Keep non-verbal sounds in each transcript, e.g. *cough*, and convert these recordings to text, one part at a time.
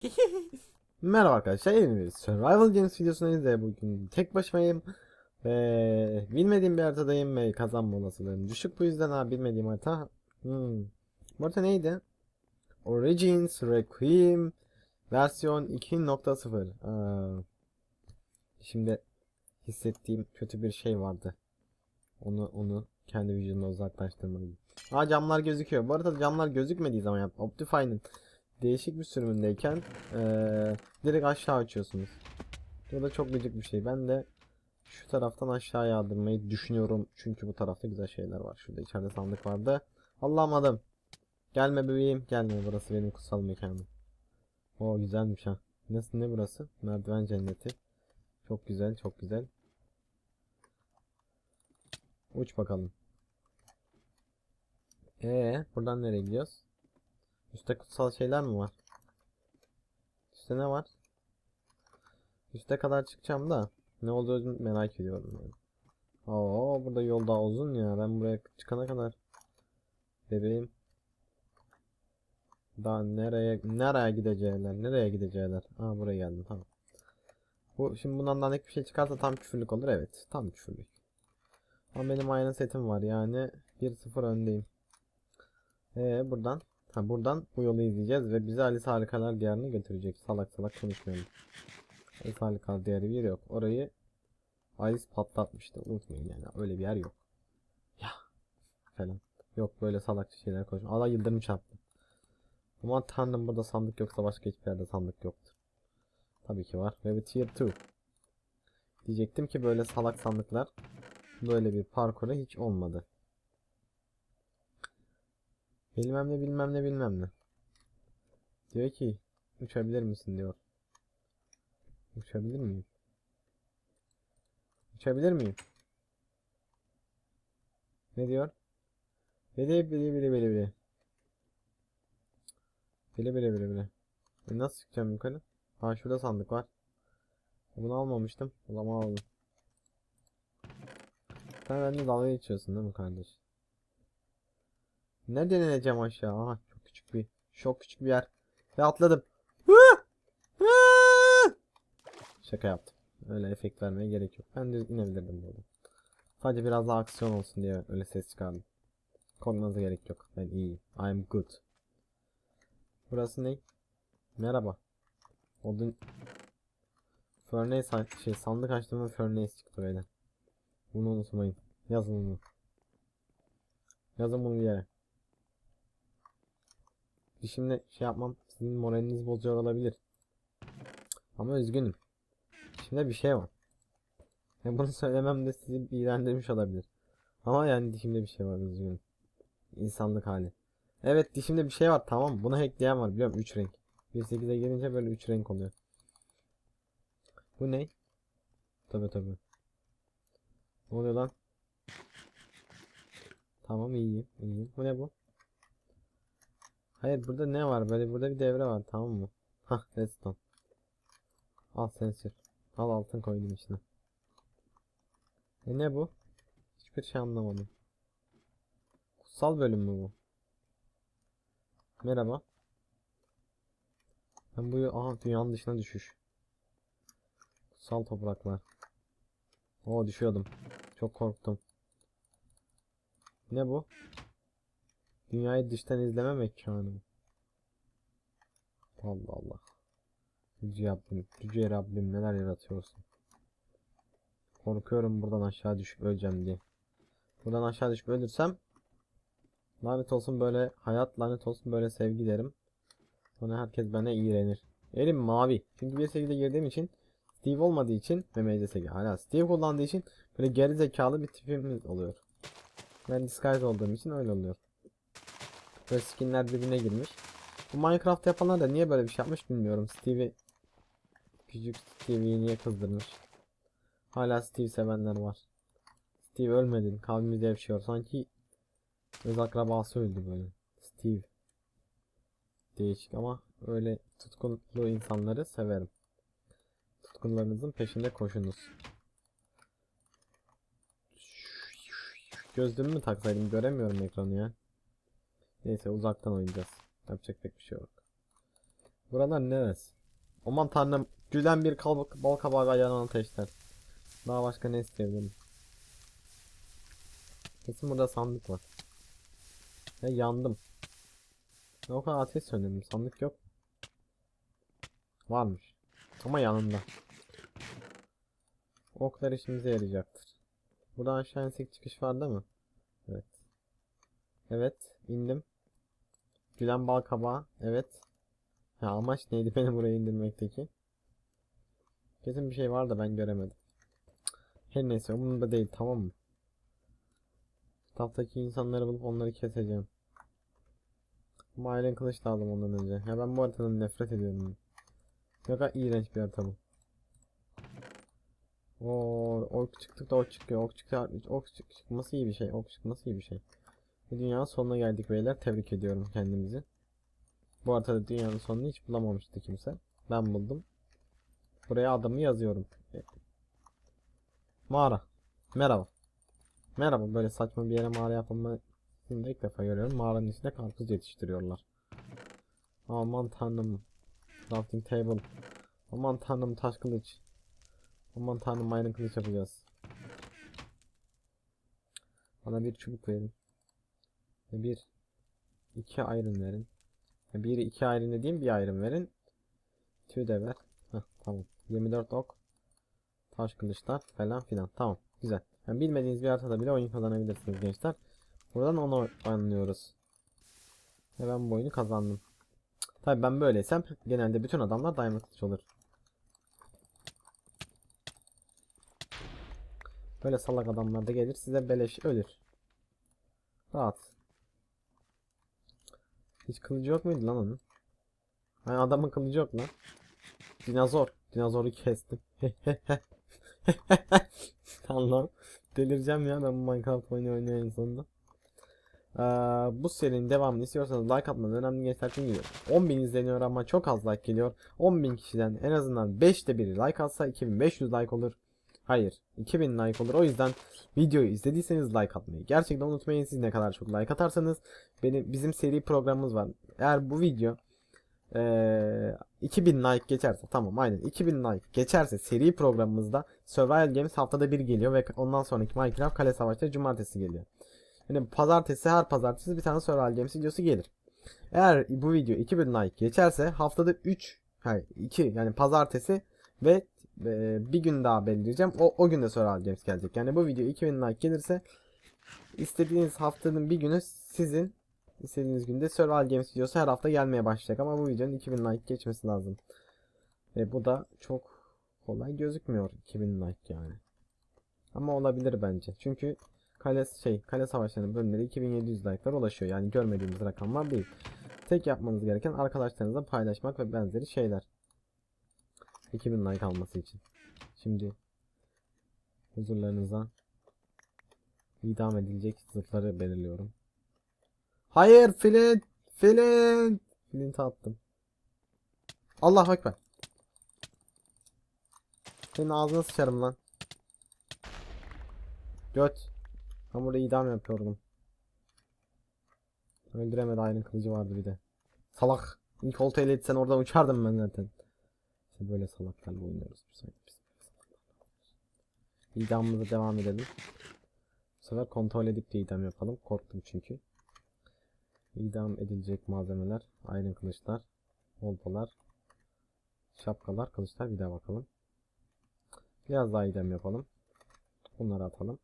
*laughs* Merhaba arkadaşlar yeni bir Survival Games videosundayız ve bugün tek başımayım. Ve bilmediğim bir haritadayım ve kazanma olasılığım düşük. Bu yüzden ha bilmediğim harita hmm. Bu harita neydi? Origins Requiem versiyon 2.0 Aa, Şimdi hissettiğim kötü bir şey vardı. Onu onu kendi vücudumda uzaklaştırmalıyım. Aa camlar gözüküyor. Bu arada camlar gözükmediği zaman yap Optifine'ın değişik bir sürümündeyken eee, direkt aşağı açıyorsunuz. Bu da çok gıcık bir şey. Ben de şu taraftan aşağı yağdırmayı düşünüyorum. Çünkü bu tarafta güzel şeyler var. Şurada içeride sandık vardı. Allah'ım adım. Gelme bebeğim. Gelme burası benim kutsal mekanım. O güzelmiş ha. Nasıl ne burası? Merdiven cenneti. Çok güzel çok güzel. Uç bakalım. Ee, buradan nereye gidiyoruz? Üste kutsal şeyler mi var? Üste ne var? Üste kadar çıkacağım da ne olduğunu merak ediyorum yani. Oo burada yol daha uzun ya. Ben buraya çıkana kadar bebeğim daha nereye nereye gidecekler? Nereye gidecekler? Aa buraya geldim tamam. Bu şimdi bundan dandik bir şey çıkarsa tam küfürlük olur. Evet, tam küfürlük. Ama benim aynı setim var yani 1-0 öndeyim. Ee buradan Ha buradan bu yolu izleyeceğiz ve bizi Alice Harikalar Diyarı'na götürecek. Salak salak konuşmayalım. Alice Harikalar Diyarı bir yer yok. Orayı Alice patlatmıştı. Unutmayın yani öyle bir yer yok. Ya falan. Yok böyle salakça şeyler konuşma. Allah yıldırım çarptı. Aman tanrım burada sandık yoksa başka hiçbir yerde sandık yoktu. Tabii ki var. Ve bir tier 2. Diyecektim ki böyle salak sandıklar böyle bir parkura hiç olmadı. Bilmem ne bilmem ne bilmem ne. Diyor ki uçabilir misin diyor. Uçabilir miyim? Uçabilir miyim? Ne diyor? Bili bili bili bili bili. Bili bili bili bili. E nasıl çıkacağım yukarı? Ha şurada sandık var. Bunu almamıştım. Zaman aldım. Sen bende dalga geçiyorsun değil mi kardeş? Ne deneyeceğim aşağı? Aha çok küçük bir çok küçük bir yer. Ve atladım. Şaka yaptım. Öyle efekt vermeye gerek yok. Ben düz inebilirdim burada. Sadece biraz daha aksiyon olsun diye öyle ses çıkardım. Korkmanıza gerek yok. Ben iyiyim. I'm good. Burası ne? Merhaba. Odun Furnace şey sandık açtığımda Furnace çıktı böyle. Bunu unutmayın. Yazın bunu. Yazın bunu bir yere. Şimdi şey yapmam sizin moraliniz bozuyor olabilir. Ama üzgünüm. Şimdi bir şey var. Yani *laughs* bunu söylemem de sizi iğrendirmiş olabilir. Ama yani dişimde bir şey var üzgünüm. İnsanlık hali. Evet dişimde bir şey var tamam buna hackleyen var biliyorum 3 renk. 1.8'e gelince böyle 3 renk oluyor. Bu ne? Tabi tabi. Ne oluyor lan? Tamam iyiyim iyiyim. Bu ne bu? Hayır burada ne var? Böyle burada bir devre var tamam mı? Hah redstone. Al sen sür. Al altın koydum içine. E ne bu? Hiçbir şey anlamadım. Kutsal bölüm mü bu? Merhaba. Ben bu aha dünyanın dışına düşüş. Kutsal topraklar. Oo düşüyordum. Çok korktum. Ne bu? Dünyayı dıştan izleme mekanı. Allah Allah. Yüce Rabbim, Yüce Rabbim neler yaratıyorsun. Korkuyorum buradan aşağı düşüp öleceğim diye. Buradan aşağı düşüp ölürsem lanet olsun böyle hayat lanet olsun böyle sevgi derim. Sonra herkes bana iğrenir. Elim mavi. Çünkü bir sevgide girdiğim için Steve olmadığı için ve MCSG hala Steve kullandığı için böyle geri zekalı bir tipimiz oluyor. Ben disguise olduğum için öyle oluyor. Böyle skinler birbirine girmiş. Bu Minecraft yapanlar da niye böyle bir şey yapmış bilmiyorum. Steve'i küçük Steve'i niye kızdırmış. Hala Steve sevenler var. Steve ölmedin. Kalbimiz yaşıyor. Sanki öz akrabası öldü böyle. Steve. Değişik ama öyle tutkunlu insanları severim. Tutkunlarınızın peşinde koşunuz. Gözlüğümü mü taksaydım göremiyorum ekranı ya. Neyse uzaktan oynayacağız. Yapacak pek bir şey yok. Buralar neresi? Aman tanrım. Gülen bir kal bal kabağı yanan ateşler. Daha başka ne isteyebilirim? Kesin burada sandık var. Ve yandım. Ne o kadar ateş söndürdüm. Sandık yok. Varmış. Ama yanında. Oklar işimize yarayacaktır. Buradan aşağı insek çıkış var değil mi? Evet. Evet. indim. Gülen bal kabağı. Evet. Ya amaç neydi *laughs* beni buraya indirmekteki? Kesin bir şey var da ben göremedim. Her neyse umurumda değil tamam mı? Kitaptaki insanları bulup onları keseceğim. Ama Kılıç da aldım ondan önce. Ya ben bu haritadan nefret ediyorum. Ne kadar iğrenç bir harita bu. Oo, ok çıktıkça ok çıkıyor. Ok çıktı, ok çık çıkması iyi bir şey. Ok çıkması iyi bir şey. Bu dünyanın sonuna geldik beyler. Tebrik ediyorum kendimizi. Bu haritada dünyanın sonunu hiç bulamamıştı kimse. Ben buldum. Buraya adımı yazıyorum. Mağara. Merhaba. Merhaba. Böyle saçma bir yere mağara yapılmasını da ilk defa görüyorum. Mağaranın içinde karpuz yetiştiriyorlar. Aman tanrım. Crafting table. Aman tanrım taş kılıç. Aman tanrım iron kılıç yapacağız. Bana bir çubuk verin. Bir iki iron verin. Ve bir iki iron dediğim bir iron verin. Tüy de ver. Heh, tamam. 24 ok. Taş kılıçlar falan filan. Tamam. Güzel. Yani bilmediğiniz bir haritada bile oyun kazanabilirsiniz gençler. Buradan onu anlıyoruz. Ve ben bu oyunu kazandım. Tabi ben böyleysem genelde bütün adamlar diamond kılıç olur. Böyle salak adamlar da gelir size beleş ölür. Rahat. Hiç kılıcı yok muydu lan onun? Hani adamın kılıcı yok lan. Dinozor. Dinozoru kestim. *laughs* Allah'ım. Delireceğim ya ben bu Minecraft oyunu oynayan sonunda. Ee, bu serinin devamını istiyorsanız like atmanız önemli gençler çünkü 10.000 izleniyor ama çok az like geliyor. 10.000 kişiden en azından 5'te biri like atsa 2500 like olur. Hayır 2000 like olur. O yüzden videoyu izlediyseniz like atmayı gerçekten unutmayın. Siz ne kadar çok like atarsanız benim bizim seri programımız var. Eğer bu video ee, 2000 like geçerse tamam aynen 2000 like geçerse seri programımızda Survival Games haftada bir geliyor ve ondan sonraki Minecraft Kale Savaşları cumartesi geliyor. Yani pazartesi her pazartesi bir tane Survival Games videosu gelir. Eğer bu video 2000 like geçerse haftada 3 hayır 2 yani pazartesi ve e, bir gün daha belirleyeceğim. O, o gün de Survival Games gelecek. Yani bu video 2000 like gelirse istediğiniz haftanın bir günü sizin istediğiniz günde Survival Games videosu her hafta gelmeye başlayacak ama bu videonun 2000 like geçmesi lazım. Ve bu da çok kolay gözükmüyor 2000 like yani. Ama olabilir bence. Çünkü kale şey kale savaşlarının bölümleri 2700 like'lar ulaşıyor. Yani görmediğimiz rakamlar değil. Tek yapmanız gereken arkadaşlarınızla paylaşmak ve benzeri şeyler. 2000 like alması için. Şimdi huzurlarınıza idam edilecek zırhları belirliyorum. Hayır Flint! Flint! Flint attım. Allah ekber. Senin ağzına sıçarım lan. Göt. Ben burada idam yapıyordum. Öldüremedi aynı kılıcı vardı bir de. Salak. İlk oltayla etsen oradan uçardım ben zaten. İşte böyle salaklarla oynuyoruz. Biz İdamımıza devam edelim. Bu sefer kontrol edip de idam yapalım. Korktum çünkü. İdam edilecek malzemeler. Ayrın kılıçlar. Oltalar. Şapkalar. Kılıçlar. Bir daha bakalım. Biraz daha idam yapalım. Bunları atalım.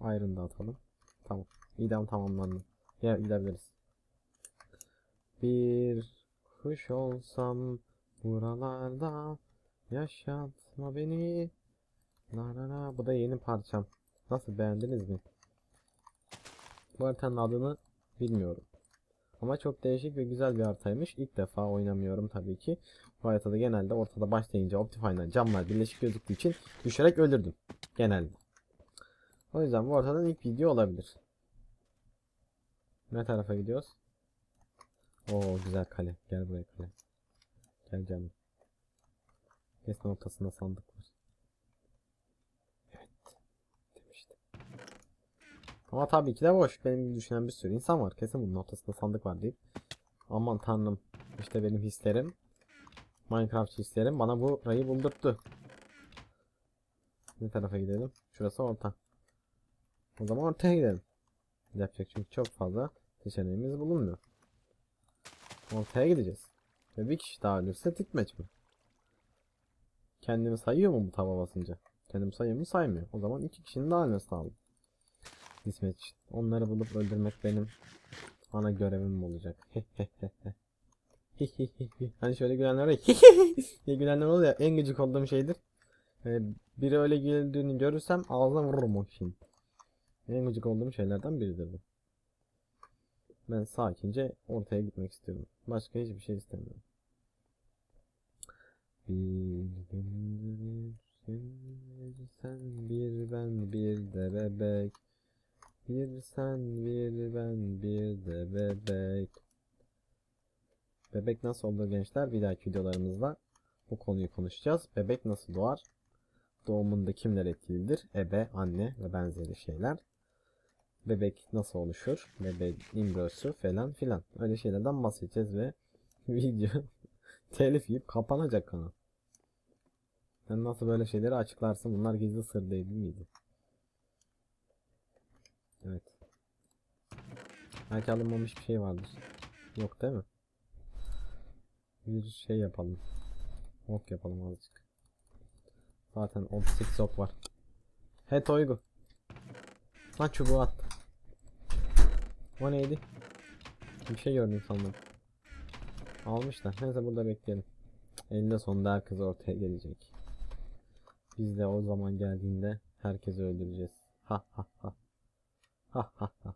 Iron da atalım. Tamam. İdam tamamlandı. Ya gidebiliriz. Bir kuş olsam buralarda yaşatma beni. La la la. Bu da yeni parçam. Nasıl beğendiniz mi? Bu haritanın adını bilmiyorum. Ama çok değişik ve güzel bir haritaymış. İlk defa oynamıyorum tabii ki. Bu haritada genelde ortada başlayınca Optifine'dan camlar birleşik gözüktüğü için düşerek öldürdüm. Genelde. O yüzden bu ortadan ilk video olabilir. Ne tarafa gidiyoruz? Oo güzel kale. Gel buraya kale. Gel canım. Kesin ortasında sandık var. Evet. Demiştim. Ama tabii ki de boş. Benim gibi düşünen bir sürü insan var. Kesin bunun ortasında sandık var deyip. Aman tanrım. İşte benim hislerim. Minecraft hislerim bana bu rayı buldurttu. Ne tarafa gidelim? Şurası orta. O zaman ortaya gidelim. Yapacak çünkü çok fazla seçeneğimiz bulunmuyor. Ortaya gideceğiz. Ve bir kişi daha ölürse titmeç mi? Kendimi sayıyor mu bu tava basınca? Kendimi sayıyor mu? Saymıyor. O zaman iki kişinin daha ölmesi lazım. İçin. Onları bulup öldürmek benim ana görevim olacak. hani şöyle gülenler var ya, gülenler oluyor ya en gıcık olduğum şeydir. Ee, biri öyle güldüğünü görürsem ağzına vururum o kişinin. En gıcık olduğum şeylerden biridir bu. Ben sakince ortaya gitmek istiyorum. Başka hiçbir şey istemiyorum. Bir gündür sen bir ben bir de bebek. Bir sen bir ben bir de bebek. Bebek nasıl olur gençler? Bir dahaki videolarımızda bu konuyu konuşacağız. Bebek nasıl doğar? Doğumunda kimler etkilidir? Ebe, anne ve benzeri şeyler. Bebek nasıl oluşur? Bebek embriyosu falan filan. Öyle şeylerden bahsedeceğiz ve *laughs* video telif yiyip kapanacak kanal. Sen nasıl böyle şeyleri açıklarsın? Bunlar gizli sır değil miydi? Evet. Belki alınmamış bir şey vardır. Yok değil mi? Bir şey yapalım. Ok yapalım azıcık. Zaten 38 ok var. He Toygu. Lan çubuğu attı. O neydi? Bir şey gördüm sandım. Almışlar. Neyse burada bekleyelim. Elinde sonunda herkes ortaya gelecek. Biz de o zaman geldiğinde herkesi öldüreceğiz. Ha ha ha. Ha ha ha.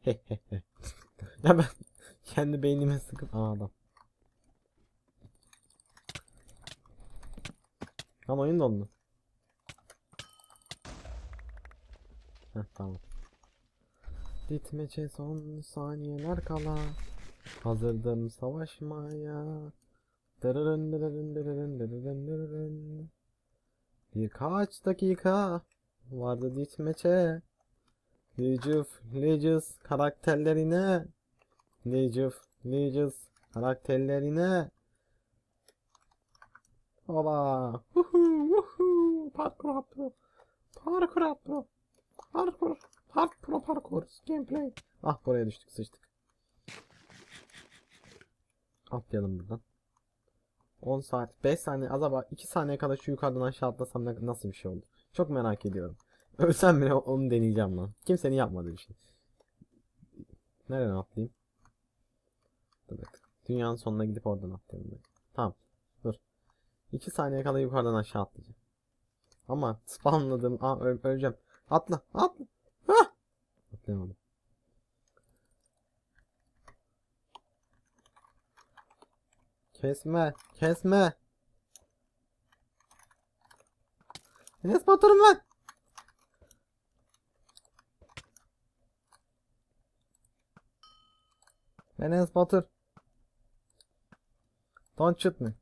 He he he. *laughs* ya ben kendi beynime sıkıp Aa adam. Lan oyun dondu. Heh tamam. Gitmece son saniyeler kala. Hazırdım savaşmaya. Dırırın dırırın. Birkaç dakika vardı ditmeçe. Licif, Licus karakterlerine. Licif, Licus karakterlerine. Hola. Huhu, huhu. Parkur yaptı. Parkur yaptı. Parkur. Parkur, parkur. Gameplay. Ah buraya düştük sıçtık. Atlayalım buradan. 10 saat, 5 saniye, acaba 2 saniye kadar şu yukarıdan aşağı atlasam ne- nasıl bir şey olur? Çok merak ediyorum. *laughs* Ölsem bile onu deneyeceğim lan. Kimsenin yapmadığı bir şey. Nereden atlayayım? Dur bak. Dünyanın sonuna gidip oradan atlayalım. ben. Tamam. Dur. 2 saniye kadar yukarıdan aşağı atlayacağım. Ama spawnladım. Aa öl- öleceğim. Atla. Atla. Hah! Atlayamadım. Kesme. Kesme. Enes Batur'um lan. Enes Batur. Don't shoot me.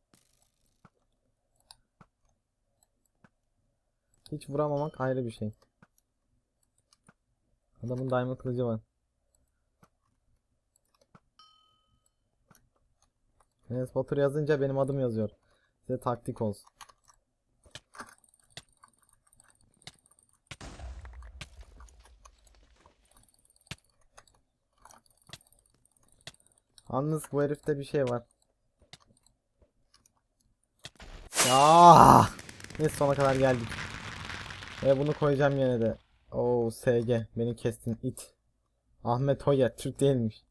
Hiç vuramamak ayrı bir şey. Adamın diamond kılıcı var. Enes Batur yazınca benim adım yazıyor. Size taktik olsun. Yalnız bu herifte bir şey var. Ya! Neyse sona kadar geldik. Ve bunu koyacağım yine de. Oo SG beni kestin it. Ahmet Hoyer Türk değilmiş.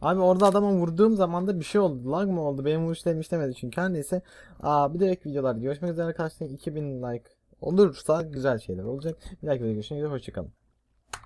Abi orada adama vurduğum zaman da bir şey oldu. Lag mı oldu? Benim vuruşlarım işlemedi çünkü. Her neyse. Aa, bir de ek videolar. Görüşmek üzere arkadaşlar. 2000 like olursa güzel şeyler olacak. Bir dahaki videoda görüşmek üzere. Hoşçakalın.